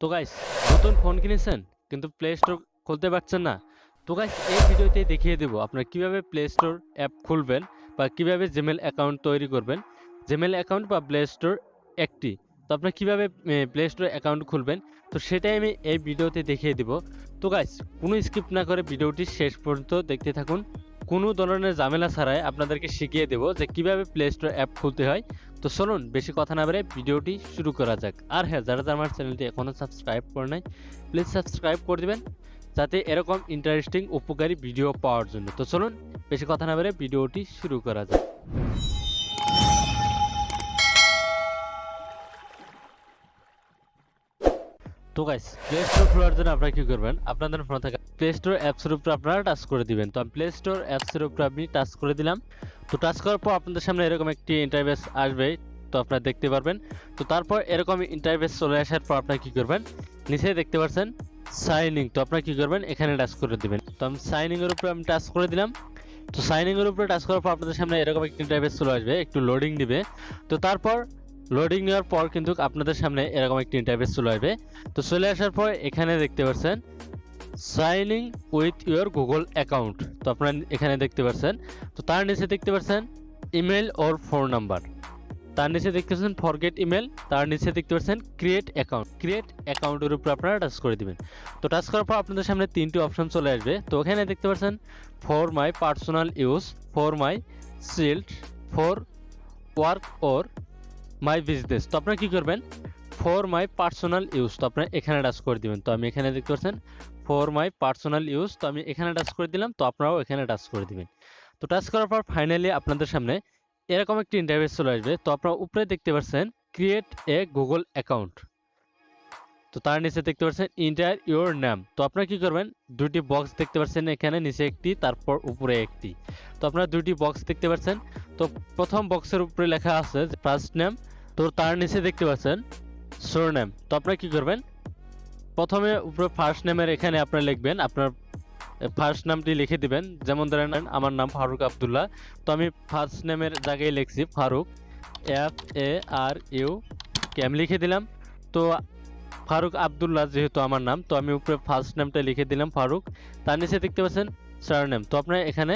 তো গাইস নতুন ফোন কিনেছেন, কিন্তু প্লে স্টোর খুলতে পারছেন না? তো গাইস এই ভিডিওতে দেখিয়ে দেবো আপনার কীভাবে প্লে স্টোর অ্যাপ খুলবেন বা কীভাবে জিমেল অ্যাকাউন্ট তৈরি করবেন। জিমেল অ্যাকাউন্ট বা প্লে স্টোর একটি। তো আপনার কীভাবে প্লে স্টোর অ্যাকাউন্ট খুলবেন? তো সেটাই আমি এই ভিডিওতে দেখিয়ে দিব। তো গাইস কোনো স্কিপ না করে ভিডিওটি শেষ পর্যন্ত দেখতে থাকুন। কোনো ধরনের ঝামেলা ছাড়াই আপনাদেরকে শিখিয়ে দেবো যে কীভাবে প্লে স্টোর অ্যাপ খুলতে হয়। তো চলুন, বেশি কথা না বেড়ে ভিডিওটি শুরু করা যাক। আর হ্যাঁ যারা যারা আমার চ্যানেলটি এখনও সাবস্ক্রাইব করে নাই প্লিজ সাবস্ক্রাইব করে দেবেন, যাতে এরকম ইন্টারেস্টিং উপকারী ভিডিও পাওয়ার জন্য। তো চলুন, বেশি কথা না বেড়ে ভিডিওটি শুরু করা যাক। তো গাইস প্লে স্টোর খোলার জন্য আপনারা কি করবেন? আপনাদের ফোনে থাকা প্লে স্টোর অ্যাপসের উপর আপনারা টাচ করে দিবেন। তো আমি প্লে স্টোর অ্যাপসের উপর আমি টাচ করে দিলাম। তো টাচ করার পর আপনাদের সামনে এরকম একটি ইন্টারভেস আসবে, তো আপনারা দেখতে পারবেন। তো তারপর এরকম ইন্টারভেস চলে আসার পর আপনারা কি করবেন? নিচে দেখতে পাচ্ছেন সাইনিং তো আপনারা কি করবেন? এখানে টাচ করে দিবেন। তো আমি সাইনিং এর উপরে আমি টাচ করে দিলাম। তো সাইনিং এর উপরে টাচ করার পর আপনাদের সামনে এরকম একটি ইন্টারভেস চলে আসবে, একটু লোডিং দিবে। তো তারপর লোডিং নেওয়ার পর কিন্তু আপনাদের সামনে এরকম একটি ইন্টারভেস চলে আসবে। তো চলে আসার পর এখানে দেখতে পাচ্ছেন signing with your Google account তো আপনারা এখানে দেখতে পাচ্ছেন, তো তার নিচে দেখতে পাচ্ছেন ইমেল ওর ফোন নাম্বার তার নিচে দেখতে পাচ্ছেন ফরগেট ইমেল তার নিচে দেখতে পাচ্ছেন ক্রিয়েট অ্যাকাউন্ট ক্রিয়েট অ্যাকাউন্টের উপর আপনারা টাচ করে দিবেন। তো টাচ করার পর আপনাদের সামনে তিনটি অপশন চলে আসবে। তো ওখানে দেখতে পাচ্ছেন for my personal use for my child for work or my business তো আপনারা কী করবেন? ফর মাই পার্সোনাল ইউজ তো আপনারা এখানে টাচ করে দিবেন। তো আমি এখানে দেখতে পাচ্ছেন ফর মাই পার্সোনাল ইউজ তো আমি এখানে টাচ করে দিলাম, তো আপনারাও এখানে টাচ করে দিবেন। তো টাচ করার পর ফাইনালি আপনাদের সামনে এরকম একটি ইন্টারভিউ চলে আসবে। তো আপনারা উপরে দেখতে পাচ্ছেন ক্রিয়েট এ গুগল অ্যাকাউন্ট তো তার নিচে দেখতে পাচ্ছেন ইন্টার ইউর নাম তো আপনারা কি করবেন? দুটি বক্স দেখতে পাচ্ছেন এখানে, নিচে একটি, তারপর উপরে একটি। তো আপনারা দুটি বক্স দেখতে পাচ্ছেন। তো প্রথম বক্সের উপরে লেখা আছে ফার্স্ট নেম তো তার নিচে দেখতে পাচ্ছেন সোর নেম তো আপনারা কি করবেন? প্রথমে উপরে ফার্স্ট নেমের এখানে আপনারা লিখবেন, আপনার ফার্স্ট নামটি লিখে দিবেন। যেমন ধরেন, আমার নাম ফারুক আবদুল্লাহ। তো আমি ফার্স্ট নেমের জায়গায় লিখছি Farooq F A R U K আমি লিখে দিলাম। তো ফারুক আবদুল্লাহ যেহেতু আমার নাম, তো আমি উপরে ফার্স্ট নামটা লিখে দিলাম ফারুক। তার নিচে দেখতে পাচ্ছেন সার নেম তো আপনার এখানে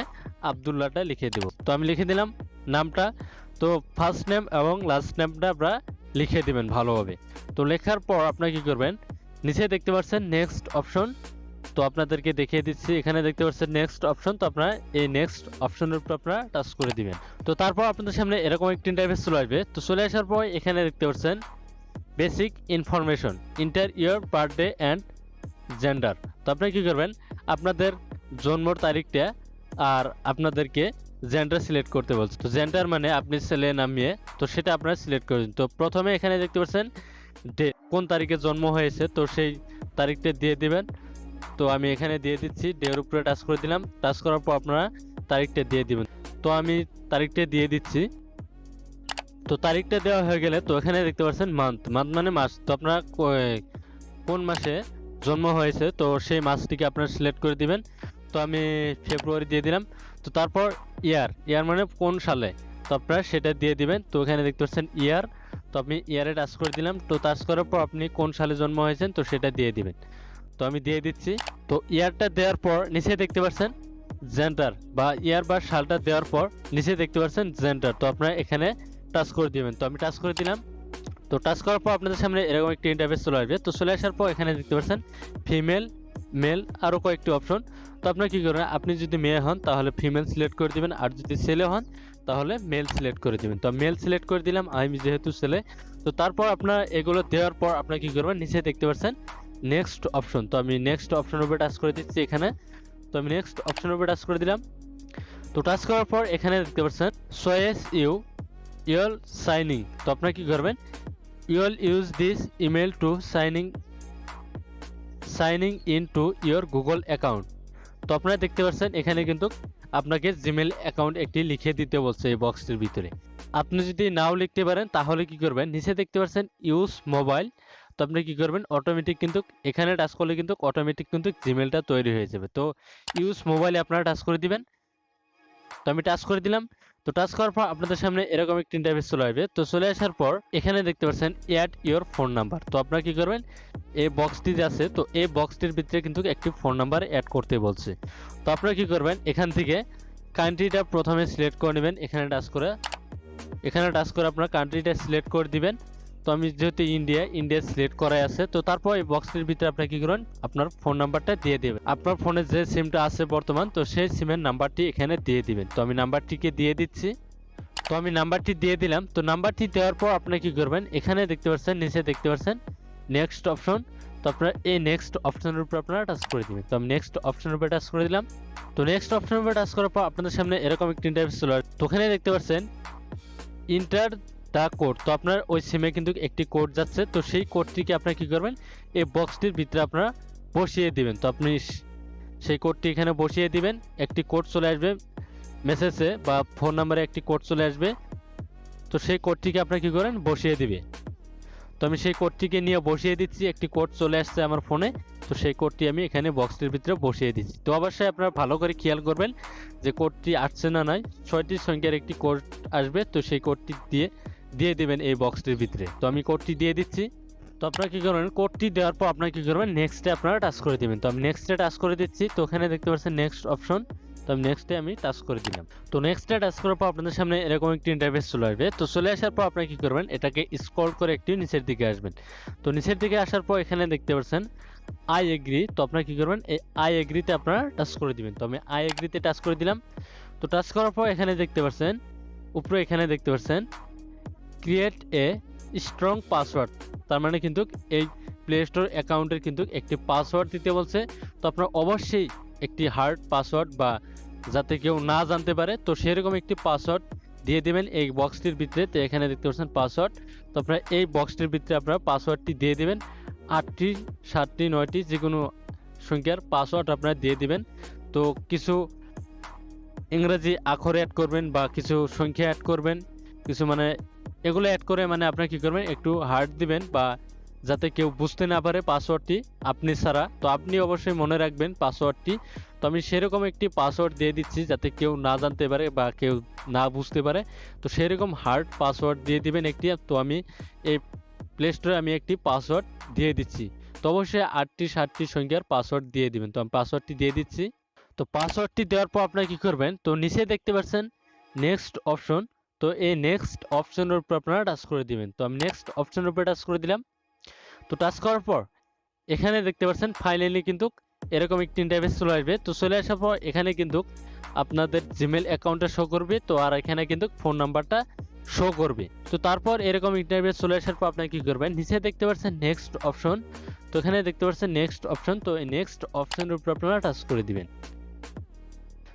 আবদুল্লাহটা লিখে দেব। তো আমি লিখে দিলাম নামটা, তো ফার্স্ট নেম এবং লাস্ট নেমটা আপনারা লিখে দিবেন ভালোভাবে। তো লেখার পর আপনারা কি করবেন, নিচে দেখতে পাচ্ছেন নেক্সট অপশন তো আপনাদেরকে দেখিয়ে দিচ্ছি। এখানে দেখতে পাচ্ছেন নেক্সট অপশন তো আপনারা এই নেক্সট অপশনের উপর আপনারা টাচ করে দিবেন। তো তারপর আপনাদের সামনে এরকম একটি ইন্টারফেস চলে আসবে। তো চলে আসার পর এখানে দেখতে পাচ্ছেন basic information, enter your birthday and gender. তো আপনারা কী করবেন? আপনাদের জন্মর তারিখটা আর আপনাদেরকে জেন্ডার সিলেক্ট করতে বলছে। তো জেন্ডার মানে আপনি ছেলে নামিয়ে তো সেটা আপনারা সিলেক্ট করে দিন। তো প্রথমে এখানে দেখতে পাচ্ছেন ডে, কোন তারিখে জন্ম হয়েছে, তো সেই তারিখটা দিয়ে দিবেন। তো আমি এখানে দিয়ে দিচ্ছি, ডের উপরে টাচ করে দিলাম। টাচ করার পর আপনারা তারিখটা দিয়ে দিবেন। তো আমি তারিখটা দিয়ে দিচ্ছি। তো তারিখটা দেওয়া হয়ে গেলে তো এখানে দেখতে পাচ্ছেন মান্থ মান্থ মানে মাস। তো আপনার কোন মাসে জন্ম হয়েছে, তো সেই মাসটিকে আপনারা সিলেক্ট করে দিবেন। তো আমি ফেব্রুয়ারি দিয়ে দিলাম। তো তারপর ইয়ার ইয়ার মানে কোন সালে? তো আপনারা সেটা দিয়ে দিবেন। তো এখানে দেখতে পাচ্ছেন ইয়ার তো আপনি ইয়ারে টাচ করে দিলাম। তো টাচ করার পর আপনি কোন সালে জন্ম হয়েছেন, তো সেটা দিয়ে দিবেন। তো আমি দিয়ে দিচ্ছি। তো ইয়ারটা দেওয়ার পর নিচে দেখতে পাচ্ছেন জেন্ডার বা ইয়ার বা সালটা দেওয়ার পর নিচে দেখতে পাচ্ছেন জেন্ডার তো আপনারা এখানে টাচ করে দিবেন। তো আমি টাচ করে দিলাম। তো টাচ করার পর আপনাদের সামনে এরকম একটি ইন্টারফেস চলে আসবে। তো চলে আসার পর এখানে দেখতে পাচ্ছেন ফিমেল মেল আরও কয়েকটি অপশন তো আপনারা কি করবেন আপনি যদি মেয়ে হন তাহলে ফিমেল সিলেক্ট করে দিবেন, আর যদি ছেলে হন তাহলে মেল সিলেক্ট করে দিবেন। তো মেল সিলেক্ট করে দিলাম, আমি যেহেতু ছেলে। তো তারপর আপনার এগুলো দেওয়ার পর আপনারা কি করবেন, নিচে দেখতে পাচ্ছেন নেক্সট অপশন তো আমি নেক্সট অপশনের উপরে টাচ করে দিচ্ছি এখানে। তো আমি নেক্সট অপশনের উপরে টাচ করে দিলাম। তো টাচ করার পর এখানে দেখতে পাচ্ছেন সোয়েস ইউ ইউল সাইনিং। তো আপনারা কি করবেন? You'll use this email to signing signing in to your Google account. তো আপনারা দেখতে পাচ্ছেন, এখানে কিন্তু আপনাকে জিমেল অ্যাকাউন্ট একটি লিখে দিতে বলছে এই বক্সটির ভিতরে। আপনি যদি নাও লিখতে পারেন, তাহলে কি করবেন? নিচে দেখতে পাচ্ছেন, ইউজ মোবাইল। তো আপনি কি করবেন? অটোমেটিক কিন্তু এখানে টাচ করলে কিন্তু অটোমেটিক কিন্তু জিমেলটা তৈরি হয়ে যাবে। তো ইউজ মোবাইলে আপনারা টাচ করে দিবেন। তো আমি টাচ করে দিলাম। তো টাচ করার পর আপনাদের সামনে এরকম একটি ইন্টারফেস চলে আসবে। তো চলে আসার পর এখানে দেখতে পাচ্ছেন অ্যাড ইওর ফোন নাম্বার তো আপনারা কি করবেন, এই বক্সটি যে আছে, তো এই বক্সটির ভিতরে কিন্তু একটি ফোন নাম্বার অ্যাড করতে বলছে। তো আপনারা কি করবেন, এখান থেকে কান্ট্রিটা প্রথমে সিলেক্ট করে নেবেন, এখানে টাচ করে। এখানে টাচ করে আপনার কান্ট্রিটা সিলেক্ট করে দিবেন। তো আমি যেহেতু ইন্ডিয়া ইন্ডিয়া সিলেক্ট করাই আছে, তো তারপর এই বক্সটির ভিতরে আপনি কি করবেন আপনার ফোন নাম্বারটা দিয়ে দেবেন। আপনার ফোনে যে সিমটা আছে বর্তমান, তো সেই সিমের নাম্বারটি এখানে দিয়ে দিবেন। তো আমি নাম্বারটিকে দিয়ে দিচ্ছি। তো আমি নাম্বারটি দিয়ে দিলাম। তো নাম্বারটি দেওয়ার পর আপনি কি করবেন, এখানে দেখতে পাচ্ছেন, নিচে দেখতে পাচ্ছেন নেক্সট অপশন তো আপনার এই নেক্সট অপশনের উপর আপনারা টাচ করে দিবেন। তো আমি নেক্সট অপশনের উপরে টাচ করে দিলাম। তো নেক্সট অপশনের উপর টাচ করার পর আপনাদের সামনে এরকম একটি ইন্টারফেস চলে। তো ওখানে দেখতে পাচ্ছেন ইন্টার দ্য কোড তো আপনার ওই সিমে কিন্তু একটি কোড যাচ্ছে। তো সেই কোডটিকে আপনারা কি করবেন? এই বক্সটির ভিতরে আপনারা বসিয়ে দিবেন। তো আপনি সেই কোডটি এখানে বসিয়ে দিবেন। একটি কোড চলে আসবে মেসেজে বা ফোন নাম্বারে একটি কোড চলে আসবে। তো সেই কোডটিকে আপনারা কি করেন? বসিয়ে দিবে। তো আমি সেই কোডটিকে নিয়ে বসিয়ে দিচ্ছি। একটি কোড চলে আসছে আমার ফোনে তো সেই কোডটি আমি এখানে বক্সটির ভিতরে বসিয়ে দিচ্ছি। তো অবশ্যই আপনারা ভালো করে খেয়াল করবেন যে কোডটি আসছে না নয় ছয়টি সংখ্যার একটি কোড আসবে। তো সেই কোডটি দিয়ে দিয়ে দিবেন এই বক্সটির ভিতরে। তো আমি কোডটি দিয়ে দিচ্ছি। তো আপনারা কি করবেন, কোডটি দেওয়ার পর আপনারা কি করবেন নেক্সটে আপনারা টাচ করে দিবেন। তো আমি নেক্সটে টাচ করে দিচ্ছি। তো ওখানে দেখতে পাচ্ছেন নেক্সট অপশন তো আমি নেক্সটে আমি টাচ করে দিলাম। তো নেক্সটে টাচ করার পর আপনাদের সামনে এরকম একটি ইন্টারফেস চলে আসবে। তো চলে আসার পর আপনারা কী করবেন, এটাকে স্ক্রল করে একটু নিচের দিকে আসবেন। তো নিচের দিকে আসার পর এখানে দেখতে পাচ্ছেন আই এগ্রি তো আপনারা কি করবেন, এই আই এগ্রিতে আপনারা টাচ করে দিবেন। তো আমি আই এগ্রিতে টাচ করে দিলাম। তো টাচ করার পর এখানে দেখতে পাচ্ছেন, উপরে এখানে দেখতে পাচ্ছেন ক্রিয়েট এ স্ট্রং পাসওয়ার্ড তার মানে কিন্তু এই প্লে স্টোর অ্যাকাউন্টের কিন্তু একটি পাসওয়ার্ড দিতে বলছে। তো আপনার অবশ্যই একটি হার্ড পাসওয়ার্ড বা যাতে কেউ না জানতে পারে, তো সেরকম একটি পাসওয়ার্ড দিয়ে দেবেন এই বক্সটির ভিতরে। তো এখানে দেখতে পাচ্ছেন পাসওয়ার্ড তো আপনারা এই বক্সটির ভিতরে আপনারা পাসওয়ার্ডটি দিয়ে দেবেন। আটটি, সাতটি, নয়টি যে কোনো সংখ্যার পাসওয়ার্ড আপনারা দিয়ে দিবেন। তো কিছু ইংরেজি আখর অ্যাড করবেন বা কিছু সংখ্যা অ্যাড করবেন। কিছু মানে এগুলো অ্যাড করে মানে আপনারা কি করবেন? একটু হার্ড দিবেন বা যাতে কেউ বুঝতে না পারে পাসওয়ার্ডটি আপনি ছাড়া। তো আপনি অবশ্যই মনে রাখবেন পাসওয়ার্ডটি তো আমি সেরকম একটি পাসওয়ার্ড দিয়ে দিচ্ছি যাতে কেউ না জানতে পারে বা কেউ না বুঝতে পারে। তো সেরকম হার্ড পাসওয়ার্ড দিয়ে দিবেন একটি। তো আমি এই প্লে স্টোরে আমি একটি পাসওয়ার্ড দিয়ে দিচ্ছি। তো অবশ্যই আটটি সাতটি সংখ্যার পাসওয়ার্ড দিয়ে দিবেন। তো আমি পাসওয়ার্ডটি দিয়ে দিচ্ছি। তো পাসওয়ার্ডটি দেওয়ার পর আপনারা কি করবেন? তো নিচে দেখতে পাচ্ছেন নেক্সট অপশন তো এই নেক্সট অপশনের উপর আপনারা টাচ করে দিবেন। তো আমি নেক্সট অপশনের উপরে টাচ করে দিলাম। তো টাচ করার পর, এখানে দেখতে পাচ্ছেন ফাইনালি কিন্তু এরকম একটি ইন্টারফেস চলে আসবে। তো চলে আসার পর এখানে কিন্তু আপনাদের জিমেল অ্যাকাউন্টটা শো করবে। তো আর এখানে কিন্তু ফোন নাম্বারটা শো করবে। তো তারপর এরকম ইন্টারফেস চলে আসার পর আপনারা কি করবেন, নিচে দেখতে পাচ্ছেন নেক্সট অপশন তো এখানে দেখতে পাচ্ছেন নেক্সট অপশন তো এই নেক্সট অপশনের উপর আপনারা টাচ করে দিবেন।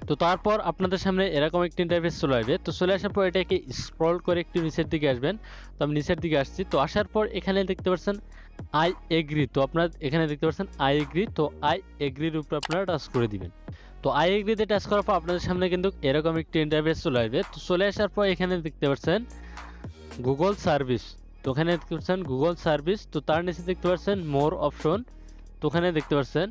তো তারপর আপনাদের সামনে এরকম একটি ইন্টারফেস চলে আসবে। তো চলে আসার পর এটাকে স্ক্রল করে একটু নিচের দিকে আসবেন। তো আমি নিচের দিকে আসছি। তো আসার পর এখানে দেখতে পাচ্ছেন আই এগ্রি তো আপনারা এখানে দেখতে পাচ্ছেন আই এগ্রি তো আই এগ্রির উপর আপনারা টাচ করে দিবেন। তো আই এগ্রিতে টাচ করার পর আপনাদের সামনে কিন্তু এরকম একটি ইন্টারফেস চলে আসবে। তো চলে আসার পর এখানে দেখতে পাচ্ছেন গুগল সার্ভিস তো ওখানে দেখতে পাচ্ছেন গুগল সার্ভিস তো তার নিচে দেখতে পাচ্ছেন মোর অপশন তো ওখানে দেখতে পাচ্ছেন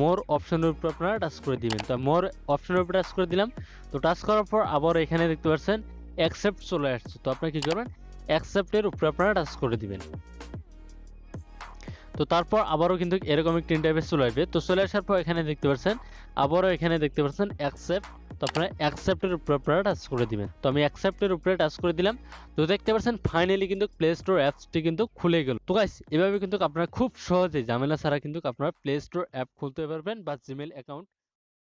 মোর অপশনের উপর আপনারা টাচ করে দিবেন। তো মোর অপশনের উপর টাচ করে দিলাম। তো টাচ করার পর আবার এখানে দেখতে পাচ্ছেন অ্যাকসেপ্ট চলে আসছে। তো আপনারা কী করবেন? অ্যাকসেপ্টের উপরে আপনারা টাচ করে দিবেন। তো তারপর আবারও কিন্তু এরকম একটি ইন্টারফেস চলে আসবে। তো চলে আসার পর এখানে দেখতে পাচ্ছেন, আবারও এখানে দেখতে পাচ্ছেন অ্যাকসেপ্ট তো আপনারা অ্যাকসেপ্টের উপরে আপনারা টাচ করে দিবেন। তো আমি অ্যাকসেপ্টের উপরে টাচ করে দিলাম। তো দেখতে পাচ্ছেন ফাইনালি কিন্তু প্লে স্টোর অ্যাপসটি কিন্তু খুলে গেল। তো গাইস এভাবে কিন্তু আপনারা খুব সহজে ঝামেলা ছাড়া কিন্তু আপনারা প্লে স্টোর অ্যাপ খুলতে পারবেন বা জিমেল অ্যাকাউন্ট